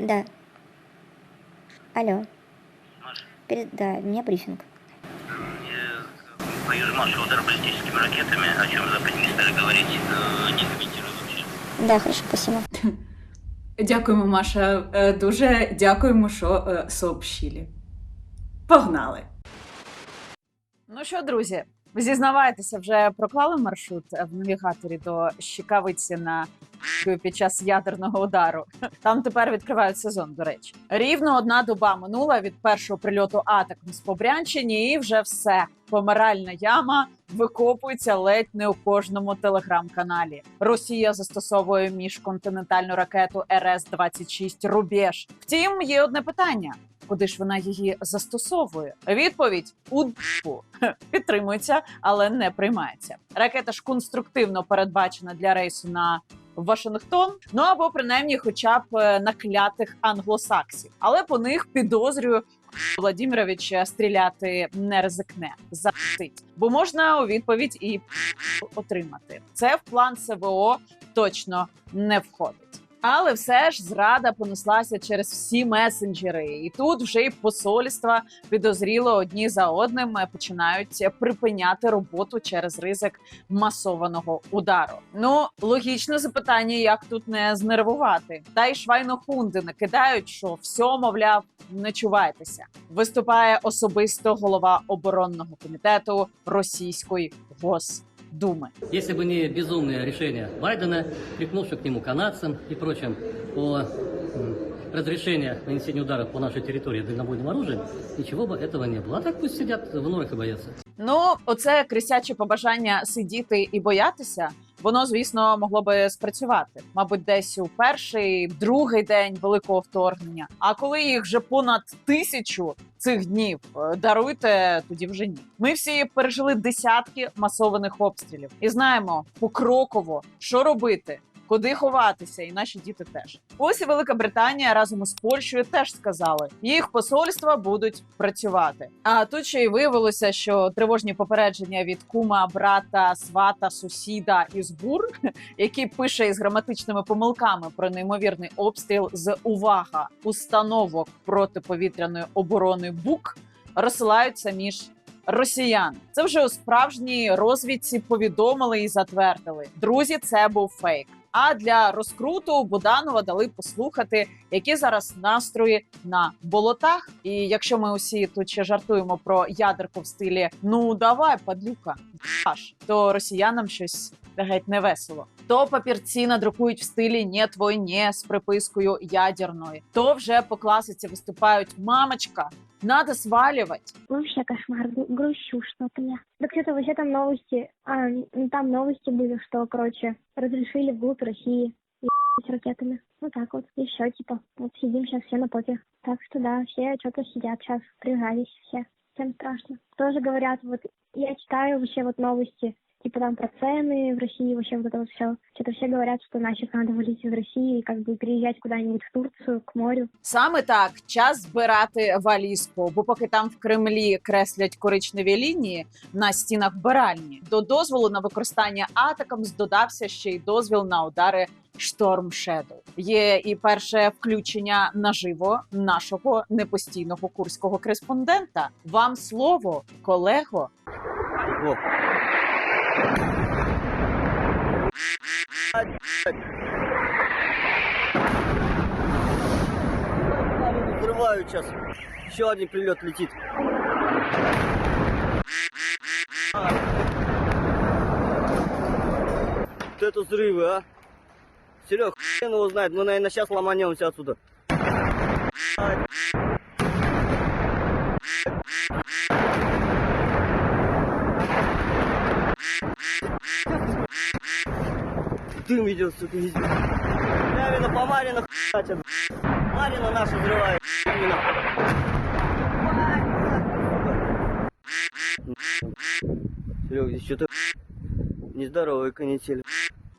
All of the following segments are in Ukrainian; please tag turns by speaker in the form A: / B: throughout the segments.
A: Да. Алло.
B: Маша,
A: Перед... Да, у меня брифинг.
B: я боюсь нашего удара баллистическими ракетами, о чем Запад не стали говорить, э, не комментирую вообще.
A: Да, хорошо, спасибо.
C: Дякуємо, Маша. Е, Дуже дякуємо, що е, сообщили. Погнали! Ну що, друзі, зізнавайтеся, вже проклали маршрут в навігаторі до Щікавиці на під час ядерного удару. Там тепер відкривають сезон, до речі. Рівно одна доба минула від першого прильоту атаком з Побрянщині, і вже все. Помиральна яма викопується ледь не у кожному телеграм-каналі. Росія застосовує міжконтинентальну ракету РС 26 Рубеж. Втім, є одне питання. Куди ж вона її застосовує? Відповідь у д**у. підтримується, але не приймається. Ракета ж конструктивно передбачена для рейсу на Вашингтон, ну або принаймні, хоча б е, на клятих англосаксів. Але по них підозрюю. Владимирович е, стріляти не ризикне запитить, бо можна у відповідь і отримати. Це в план СВО точно не входить. Але все ж зрада понеслася через всі месенджери, і тут вже й посольства підозріло одні за одним е, починають припиняти роботу через ризик масованого удару. Ну логічне запитання, як тут не знервувати. Та й швайнохунди накидають, що все, мовляв, не чувайтеся. Виступає особисто голова оборонного комітету російської Госдуми.
D: Если бы не безумное решение Байдена, прикнувших к нему канадцам и прочим о м, разрешении нанесения ударов по нашей территории дальнобойным оружием, ничего бы этого не было. А так пусть сидят в норах и боятся.
C: Ну, оце крисяче побажання сидіти і боятися. Воно, звісно, могло би спрацювати, мабуть, десь у перший, другий день великого вторгнення. А коли їх вже понад тисячу цих днів е, даруйте, тоді вже ні. Ми всі пережили десятки масованих обстрілів і знаємо покроково, що робити. Куди ховатися, і наші діти теж. Ось і Велика Британія разом із Польщею теж сказали, їх посольства будуть працювати. А тут ще й виявилося, що тривожні попередження від кума, брата, свата, сусіда із ГУР, який пише із граматичними помилками про неймовірний обстріл з увага установок протиповітряної оборони БУК, розсилаються між. Росіян це вже у справжній розвідці повідомили і затвердили. Друзі, це був фейк. А для розкруту Буданова дали послухати, які зараз настрої на болотах. І якщо ми усі тут ще жартуємо про ядерку в стилі Ну давай, падлюка, аж то росіянам щось геть не весело. То папірці надрукують в стилі «Нє твой нє» з припискою ядерної, то вже по класиці виступають мамочка. Надо сваливать.
E: Вообще кошмар, гру- грущу что-то я. Так что-то вообще там новости, а, ну, там новости были, что, короче, разрешили вглубь России ебать ракетами. Вот так вот. Все, типа, вот сидим сейчас все на попе. Так что да, все что-то сидят сейчас, прижались все. Всем страшно. Тоже говорят, вот, я читаю вообще вот новости, типа там про цены в России, вообще вот это вот все. Что-то все говорят, что нафиг надо валить из России и как бы переезжать куда-нибудь в Турцию, к морю.
C: Саме так час збирати валізку, бо поки там в Кремлі креслять коричневі лінії на стінах вбиральні, до дозволу на використання атакам додався ще й дозвіл на удари Storm Shadow. Є і перше включення наживо нашого непостійного курського кореспондента. Вам слово, колего.
F: О. Взрывают сейчас. Еще один прилет летит. Вот это взрывы, а? Серег, хрен его знает, мы, наверное, сейчас ломанемся отсюда. Дым идет, сука, везде. Именно по Марину хатят. Марина наша взрывает. Именно. Серег, здесь что-то нездоровая канитель.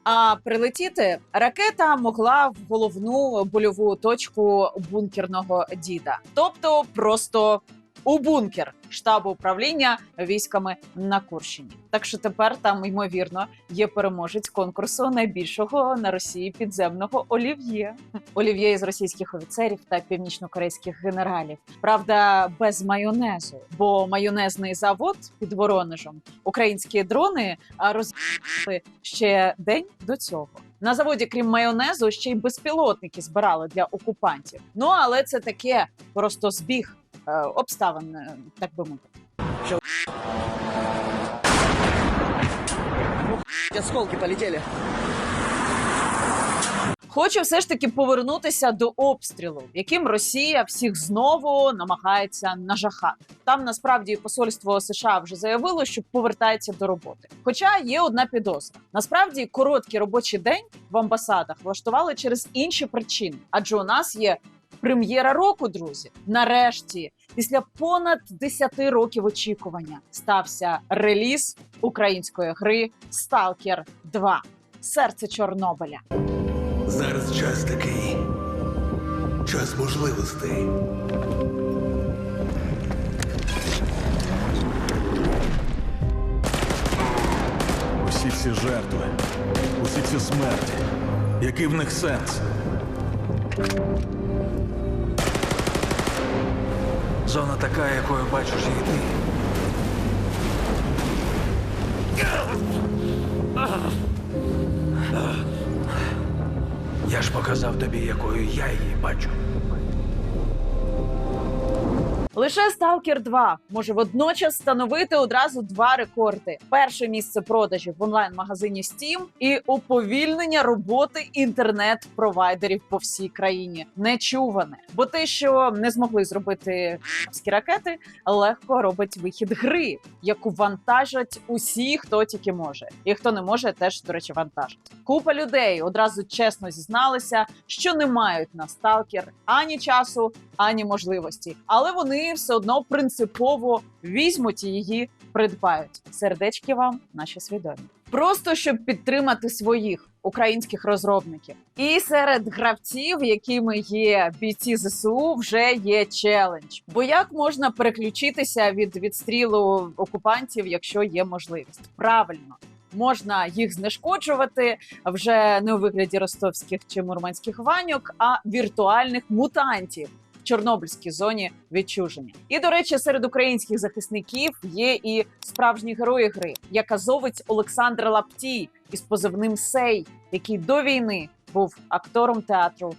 C: А прилетіти ракета могла в головну больову точку бункерного діда, тобто просто у бункер штабу управління військами на Курщині. Так що тепер там ймовірно є переможець конкурсу найбільшого на Росії підземного олів'є. Олів'є із російських офіцерів та північнокорейських генералів. Правда, без майонезу, бо майонезний завод під Воронежем українські дрони розбили ще день до цього. На заводі, крім майонезу, ще й безпілотники збирали для окупантів. Ну але це таке просто збіг обставин, е, так би мовити.
F: Осколки полетели.
C: Хочу все ж таки повернутися до обстрілу, яким Росія всіх знову намагається нажахати. Там насправді посольство США вже заявило, що повертається до роботи. Хоча є одна підозра: насправді короткий робочий день в амбасадах влаштували через інші причини, адже у нас є прем'єра року, друзі. Нарешті, після понад 10 років очікування, стався реліз української гри Сталкер 2 Серце Чорнобиля.
G: Зараз час такий. Час можливостей.
H: Усі ці жертви, усі ці смерті. Який в них сенс? Зона така, якою бачиш її ти. Я ж показав тобі, якою я її бачу.
C: Лише Stalker 2 може водночас встановити одразу два рекорди: перше місце продажів в онлайн-магазині Steam і уповільнення роботи інтернет-провайдерів по всій країні. Нечуване, бо те, що не змогли зробити ракети, легко робить вихід гри, яку вантажать усі, хто тільки може, і хто не може, теж до речі, вантажить. Купа людей одразу чесно зізналися, що не мають на Stalker ані часу, ані можливості, але вони все одно принципово візьмуть і її придбають. Сердечки вам, наші свідомі. Просто щоб підтримати своїх українських розробників. І серед гравців, якими є бійці ЗСУ, вже є челендж. Бо як можна переключитися від відстрілу окупантів, якщо є можливість? Правильно. Можна їх знешкоджувати вже не у вигляді ростовських чи мурманських ваньок, а віртуальних мутантів Чорнобильській зоні відчуження. І до речі, серед українських захисників є і справжні герої гри, як азовець Олександр Лаптій із позивним Сей, який до війни був актором театру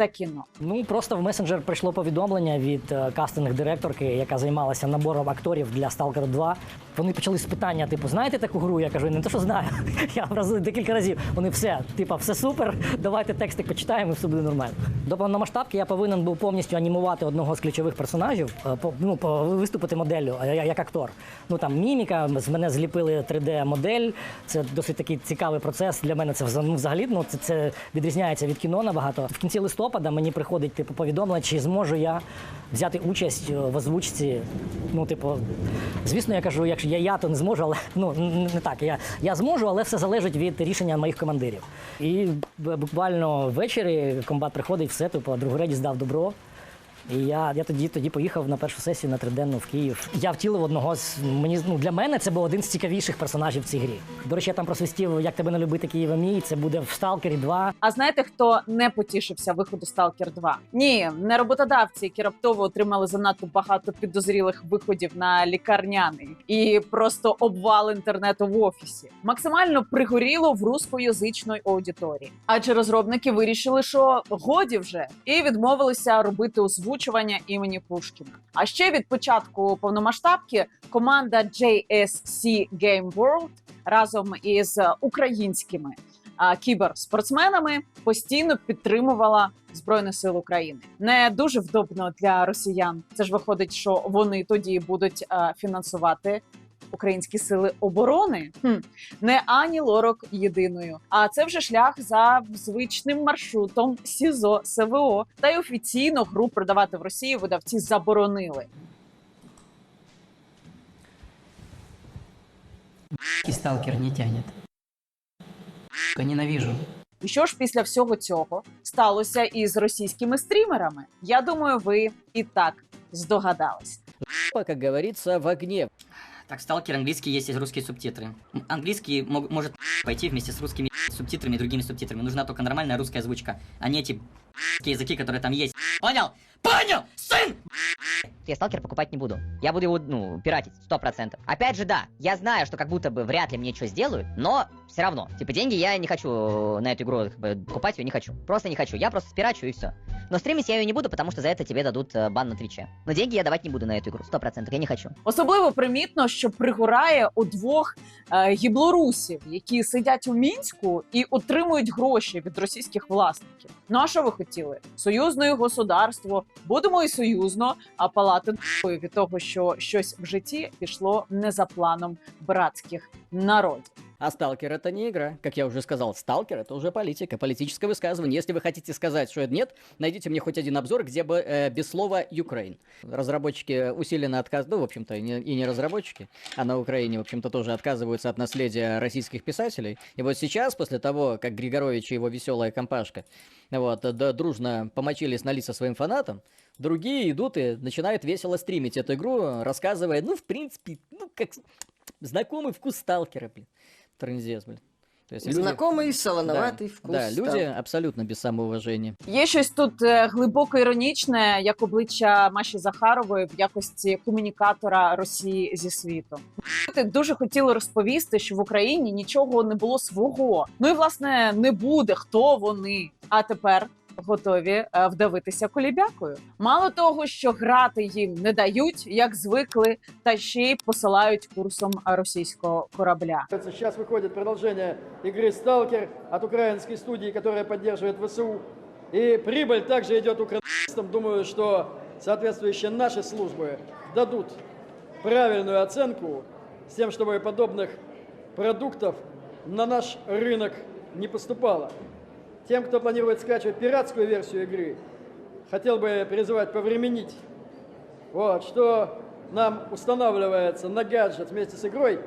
C: та кіно.
I: Ну просто в месенджер прийшло повідомлення від е, кастинг-директорки, яка займалася набором акторів для Stalker 2. Вони почали з питання: типу, знаєте таку гру? Я кажу, не те, що знаю. Я раз декілька разів. Вони все, типу, все супер. Давайте текстик почитаємо, і все буде нормально. До повномасштабки я повинен був повністю анімувати одного з ключових персонажів, е, ну, по- виступити моделлю як актор. Ну там міміка, з мене зліпили 3D-модель. Це досить такий цікавий процес. Для мене це ну, взагалі ну, це, це відрізняється від кіно набагато. В кінці листопада мені приходить типу повідомлення, чи зможу я взяти участь е, в озвучці. Ну, типу, звісно, я кажу, якщо я, я то не зможу, але ну не так. Я, я зможу, але все залежить від рішення моїх командирів. І буквально ввечері комбат приходить, все, типу, другореді здав добро. І я, я тоді, тоді поїхав на першу сесію на триденну в Київ. Я втілив одного з мені ну для мене це був один з цікавіших персонажів в цій грі. До речі, я там просвістів, як тебе не любити Києва мій. Це буде в Сталкері 2.
C: А знаєте, хто не потішився виходу Stalker 2? Ні, не роботодавці, які раптово отримали занадто багато підозрілих виходів на лікарняний і просто обвал інтернету в офісі. Максимально пригоріло в рускоязичної аудиторії. Адже розробники вирішили, що годі вже і відмовилися робити озвучування імені Пушкіна. А ще від початку повномасштабки команда JSC Game World разом із українськими кіберспортсменами постійно підтримувала Збройні Сили України. Не дуже вдобно для росіян. Це ж виходить, що вони тоді будуть фінансувати. Українські сили оборони хм, не ані лорок єдиною, а це вже шлях за звичним маршрутом СІЗО СВО. Та й офіційно гру продавати в Росії видавці заборонили.
J: И сталкер не тянет. Ненавижу.
C: І що ж після всього цього сталося із російськими стрімерами? Я думаю, ви і так здогадались.
J: как говорится, в огне.
K: Так, сталкер английский есть и русские субтитры. Английский мог- может пойти вместе с русскими субтитрами и другими субтитрами. Нужна только нормальная русская озвучка, а не эти языки, которые там есть. Понял? Понял, сын!
L: Я сталкер покупать не буду. Я буду его, ну, пиратить, сто процентов. Опять же, да, я знаю, что как будто бы вряд ли мне что сделают, но все равно. Типа, деньги я не хочу э, на эту игру как бы, покупать ее не хочу. Просто не хочу. Я просто спирачу и все. Но стримить я ее не буду, потому что за это тебе дадут э, бан на Твиче. Но деньги я давать не буду на эту игру, сто процентов, я не хочу.
C: Особливо примітно, що пригорає у двох е, гіблорусів, які сидять у мінську і отримують гроші від російських власників. Ну а що ви хотіли? Союзне государство, будемо і союзно, а палати від того, що щось в житті пішло не за планом братських народів.
J: А сталкер это не игра. Как я уже сказал, сталкер это уже политика, политическое высказывание. Если вы хотите сказать, что это нет, найдите мне хоть один обзор, где бы э, без слова Украин. Разработчики усиленно отказываются, ну, в общем-то, и не, и не разработчики, а на Украине, в общем-то, тоже отказываются от наследия российских писателей. И вот сейчас, после того, как Григорович и его веселая компашка вот, да, дружно помочились на лица своим фанатам, другие идут и начинают весело стримить эту игру, рассказывая, ну, в принципе, ну, как знакомый вкус сталкера, блин. Трындец, блин. То есть люди-
F: Знакомый солоноватый
J: да,
F: вкус.
J: Да, люди абсолютно без самоуважения.
C: Є щось тут е, глибоко іронічне, як обличчя Маші Захарової в якості комунікатора Росії зі світом. Ти дуже хотіли розповісти, що в Україні нічого не було свого. Ну і власне не буде хто вони. А тепер готові е, вдавитися колібякою. Мало того, що грати їм не дають, як звикли, та ще й посилають курсом російського корабля.
F: Сейчас выходит продолжение игры «Сталкер» от украинской студии, которая поддерживает ВСУ. И прибыль также идет украинцам. Думаю, что соответствующие наши службы дадут правильную оценку с тем, чтобы подобных продуктов на наш рынок не поступало. Тем, кто планирует скачивать пиратскую версию игры, хотел бы призывать повременить. Вот, что нам устанавливается на гаджет вместе с игрой,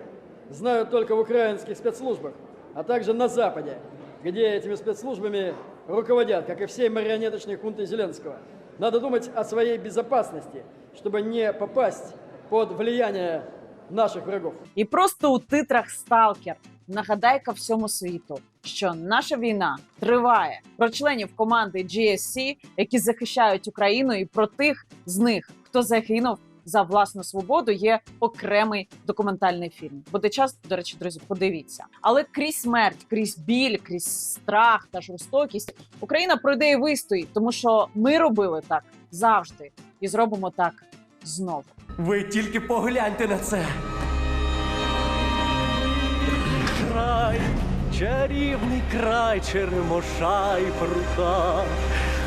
F: знают только в украинских спецслужбах, а также на Западе, где этими спецслужбами руководят, как и всей марионеточной хунтой Зеленского. Надо думать о своей безопасности, чтобы не попасть под влияние наших врагов.
C: І просто у титрах Сталкер нагадайка всьому світу, що наша війна триває про членів команди GSC, які захищають Україну, і про тих з них, хто загинув за власну свободу, є окремий документальний фільм. Буде час, до речі, друзі, подивіться. Але крізь смерть, крізь біль, крізь страх та жорстокість Україна пройде і вистоїть, тому що ми робили так завжди і зробимо так знову.
F: Ви тільки погляньте на це. Край, чарівний край черемоша і прута.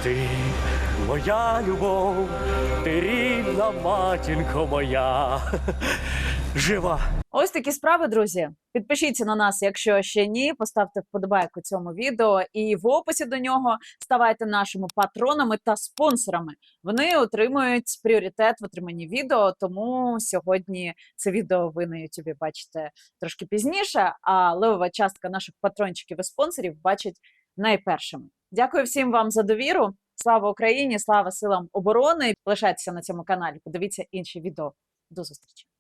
F: Ти моя любов, ти рідна матінко моя. Жива.
C: Ось такі справи, друзі. Підпишіться на нас, якщо ще ні. Поставте вподобайку цьому відео, і в описі до нього ставайте нашими патронами та спонсорами. Вони отримують пріоритет в отриманні відео. Тому сьогодні це відео ви на Ютубі бачите трошки пізніше. А левова частка наших патрончиків і спонсорів бачить найпершими. Дякую всім вам за довіру. Слава Україні! Слава силам оборони! Лишайтеся на цьому каналі. Подивіться інші відео. До зустрічі!